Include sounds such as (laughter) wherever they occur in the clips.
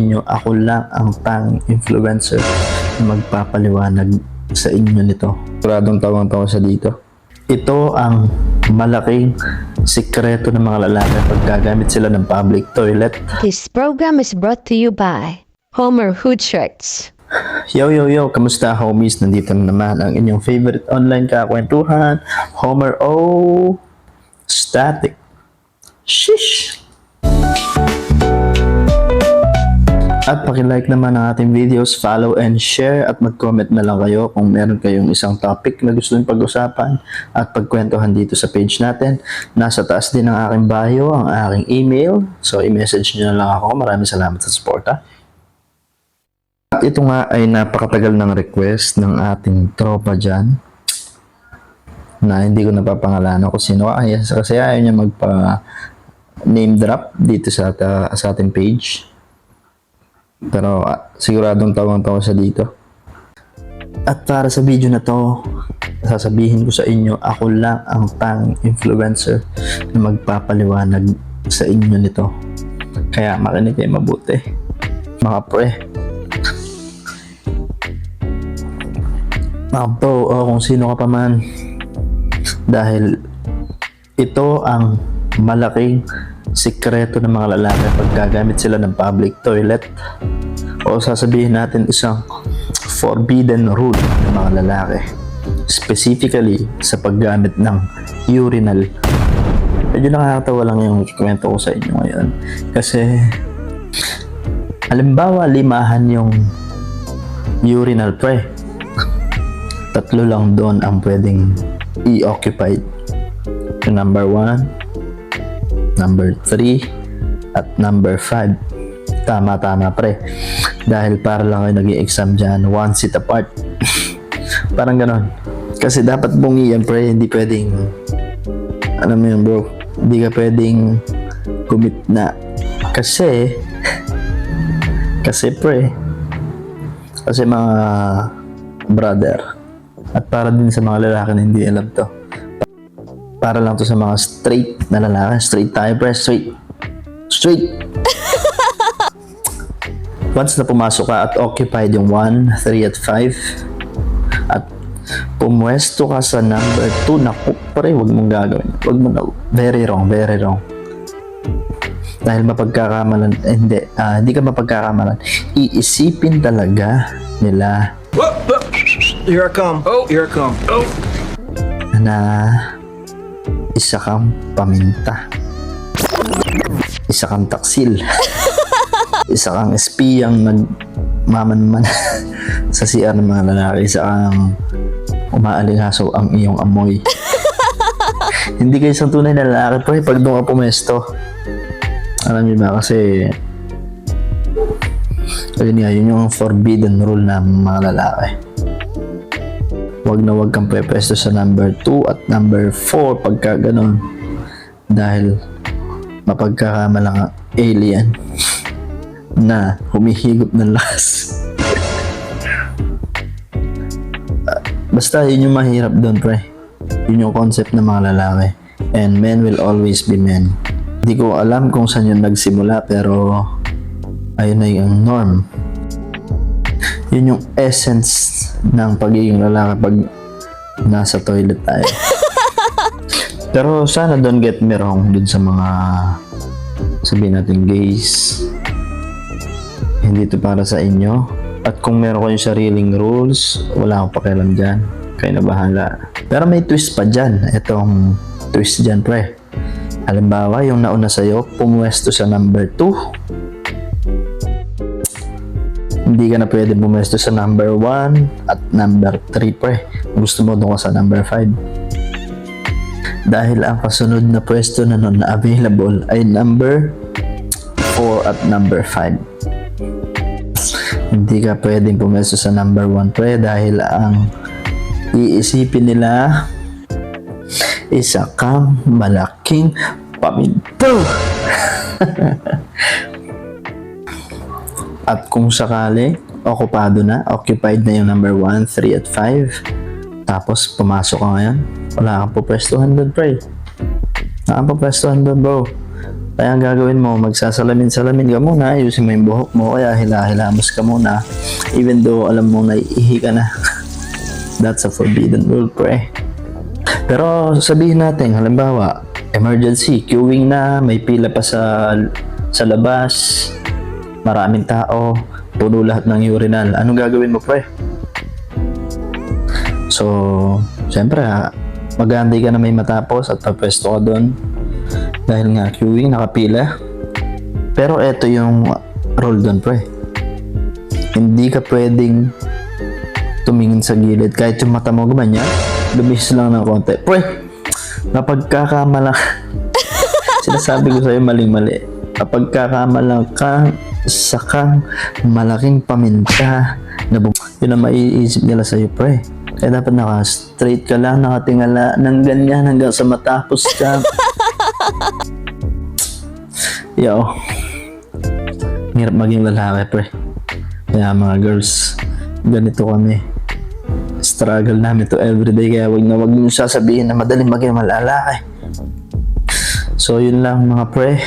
inyo, ako lang ang tanging influencer na magpapaliwanag sa inyo nito. Kuradong tawang-tawa sa dito. Ito ang malaking sikreto ng mga lalaki pag gagamit sila ng public toilet. This program is brought to you by Homer Hood Shirts. Yo, yo, yo! Kamusta homies? Nandito na naman ang inyong favorite online kakwentuhan, Homer O. Static. Shish! At pakilike naman ang ating videos, follow and share at mag-comment na lang kayo kung meron kayong isang topic na gusto nyo pag-usapan at pagkwentuhan dito sa page natin. Nasa taas din ng aking bio ang aking email. So, i-message nyo na lang ako. Maraming salamat sa support ha. At ito nga ay napakatagal ng request ng ating tropa dyan na hindi ko napapangalanan kung sino ay kasi ayaw niya magpa name drop dito sa, ta- sa ating page. Pero ah, siguradong tawang-tawa siya dito. At para sa video na to, sasabihin ko sa inyo, ako lang ang tanging influencer na magpapaliwanag sa inyo nito. Kaya makinig kayo mabuti. Mga pre, mga bro, o kung sino ka pa man. Dahil ito ang malaking sikreto ng mga lalaki pag gagamit sila ng public toilet. O sasabihin natin isang forbidden rule ng mga lalaki specifically sa paggamit ng urinal. Medyo nakakatawa lang yung kwento ko sa inyo ngayon. Kasi halimbawa limahan yung urinal pre. Tatlo lang doon ang pwedeng i-occupied number 1 number 3 at number 5 tama tama pre. Dahil para lang kayo nag exam dyan one seat apart. (laughs) Parang ganon. Kasi dapat bungi yan pre. Hindi pwedeng alam mo yun bro. Hindi ka pwedeng gumit na. Kasi (laughs) kasi pre. Kasi mga brother. At para din sa mga lalaki na hindi alam to para lang to sa mga straight na lalaki straight tayo pre straight straight (laughs) once na pumasok ka at occupied yung 1, 3 at 5 at pumwesto ka sa number 2 naku pre wag mong gagawin wag mo na very wrong very wrong dahil mapagkakamalan eh, hindi ah, hindi ka mapagkakamalan iisipin talaga nila Whoop, whoop. Here I come. Oh, here I come. Oh. na isa kang paminta. Isa kang taksil. (laughs) isa kang espiyang nagmamanman (laughs) sa CR ng mga lalaki. Isa kang umaalingaso ang iyong amoy. (laughs) Hindi kayo isang tunay na lalaki pre pag doon ka pumesto. Alam niyo ba kasi ayun nga, yun yung forbidden rule ng mga lalaki wag na wag kang pwesto sa number 2 at number 4 pagka ganun. Dahil mapagkakamalang ang alien na humihigop ng lakas. (laughs) Basta yun yung mahirap doon pre. Yun yung concept ng mga lalaki. And men will always be men. Hindi ko alam kung saan yun nagsimula pero ayun na yung norm yun yung essence ng pagiging lalaki pag nasa toilet tayo. (laughs) Pero sana don't get me wrong dun sa mga sabihin natin gays. Hindi to para sa inyo. At kung meron kayong sariling rules, wala akong pakialam dyan. Kayo na bahala. Pero may twist pa dyan. Itong twist dyan pre. Halimbawa, yung nauna sa'yo, pumwesto sa number 2 hindi ka na pwede bumesto sa number 1 at number 3 pre. Gusto mo doon sa number 5. Dahil ang kasunod na pwesto na nun na available ay number 4 at number 5. Hindi ka pwedeng pumesto sa number 1 pre dahil ang iisipin nila isa kang malaking paminto. (laughs) At kung sakali, okupado na, occupied na yung number 1, 3 at 5. Tapos pumasok ka ngayon, wala kang pupwestuhan doon, pre. Wala kang pupwestuhan doon, bro. Kaya ang gagawin mo, magsasalamin-salamin ka muna, ayusin mo yung buhok mo, kaya hila-hilamos ka muna. Even though alam mo na iihi ka na. (laughs) That's a forbidden rule, pre. Pero sabihin natin, halimbawa, emergency, queuing na, may pila pa sa sa labas, maraming tao, puno lahat ng urinal. Anong gagawin mo, pre? So, siyempre, ha, mag-aantay ka na may matapos at papwesto ka doon. Dahil nga, queuing, nakapila. Pero eto yung rule doon, pre. Hindi ka pwedeng tumingin sa gilid. Kahit yung mata mo gumanyan, lumis lang ng konti. Pre, napagkakamala. (laughs) Sinasabi ko sa'yo maling-mali. Kapag kakamala ka sa kang malaking paminta na bum- yun ang maiisip nila sa'yo, pre. Kaya dapat naka-straight ka lang, nakatingala ng ganyan hanggang sa matapos ka. (laughs) Yo. Hirap maging lalaki, pre. Kaya mga girls, ganito kami. Struggle namin to everyday kaya wag na wag niyo sasabihin na madaling maging malalaki. So yun lang mga pre.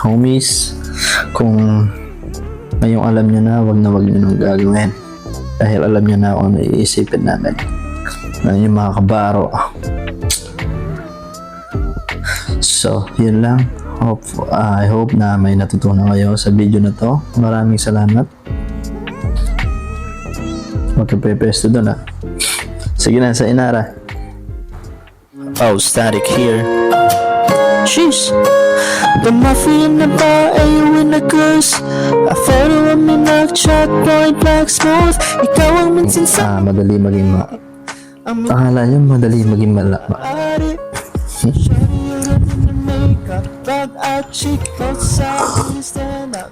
Homies, kung ngayong alam nyo na, wag na wag nyo nang gagawin. Dahil alam nyo na kung ano iisipin namin. Na yung mga kabaro. So, yun lang. Hope, ah, I hope na may natutunan kayo sa video na to. Maraming salamat. Magkapepesto doon ah. Sige na, sa inara. Oh, static here. Sheesh. The mafia na ba ay in a curse A photo of me nag-chat point black smooth Ikaw ang minsan sa Ah, madali maging ma... Akala nyo madali maging mala... Ma- Pag out chick outside, stand up